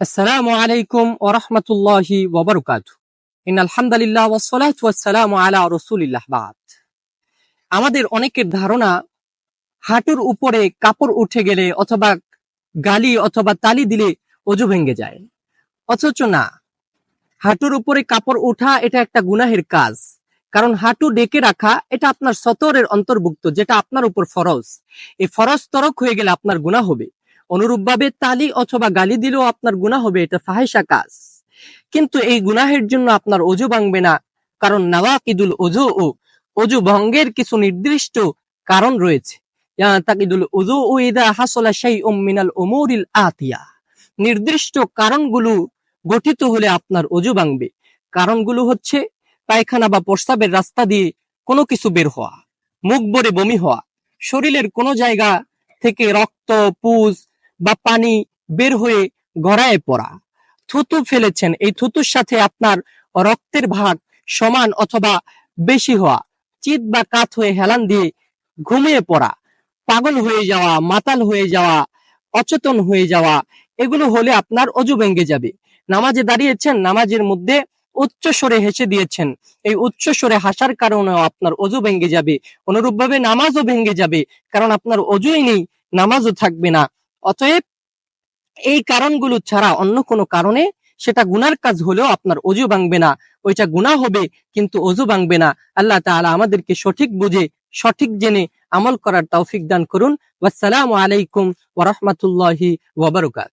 আসসালামু আলাইকুম ওরহমতুল্লাহি ওবরকাত ইন আলহামদুলিল্লাহ বাদ। আমাদের অনেকের ধারণা, হাঁটুর উপরে কাপড় উঠে গেলে অথবা গালি অথবা তালি দিলে অজু ভেঙে যায়। অথচ না, হাঁটুর উপরে কাপড় ওঠা এটা একটা গুনাহের কাজ। কারণ হাঁটু ডেকে রাখা এটা আপনার সতরের অন্তর্ভুক্ত, যেটা আপনার উপর ফরজ। এই ফরজ তরক হয়ে গেলে আপনার গুনাহ হবে। অনুরূপভাবে তালি অথবা গালি দিলেও আপনার গুনাহ হবে, এটা ফাহেসা কাজ। কিন্তু এই গুনাহের জন্য আপনার অজু ভাঙবে না, কারণ নাওয়াকিদুল অজু ও অজু ভঙ্গের কিছু নির্দিষ্ট কারণ রয়েছে। নির্দিষ্ট কারণগুলো গঠিত হলে আপনার অজু ভাঙবে। কারণগুলো হচ্ছে পায়খানা বা প্রস্তাবের রাস্তা দিয়ে কোনো কিছু বের হওয়া, মুখ ভরে বমি হওয়া, শরীরের কোনো জায়গা থেকে রক্ত, পুজ বা পানি বের হয়ে গড়ায় পড়া। থুতু ফেলেছেন। এই থুতুর সাথে আপনার রক্তের ভাগ সমান অথবা বেশি হওয়া, চিত বা কাত হয়ে হেলান দিয়ে ঘুমিয়ে পড়া, পাগল হয়ে যাওয়া, মাতাল হয়ে যাওয়া, অচেতন হয়ে যাওয়া, এগুলো হলে আপনার অজু ভেঙে যাবে। নামাজে দাঁড়িয়েছেন, নামাজের মধ্যে উচ্চ স্বরে হেসে দিয়েছেন। এই উচ্চ স্বরে হাসার কারণেও আপনার অজু ভেঙে যাবে। অনুরূপভাবে নামাজও ভেঙে যাবে, কারণ আপনার অজুই নেই, নামাজও থাকবে না। অতএব এই কারণগুলো ছাড়া অন্য কোনো কারণে সেটা গুনার কাজ হলেও আপনার অজু ভাঙবে না। ওইটা গুণা হবে, কিন্তু অজু ভাঙবে না। আল্লাহ তাআলা আমাদেরকে সঠিক বুঝে, সঠিক জেনে আমল করার তৌফিক দান করুন। আসসালামু আলাইকুম ওরহমতুল্লাহি ওবরকাত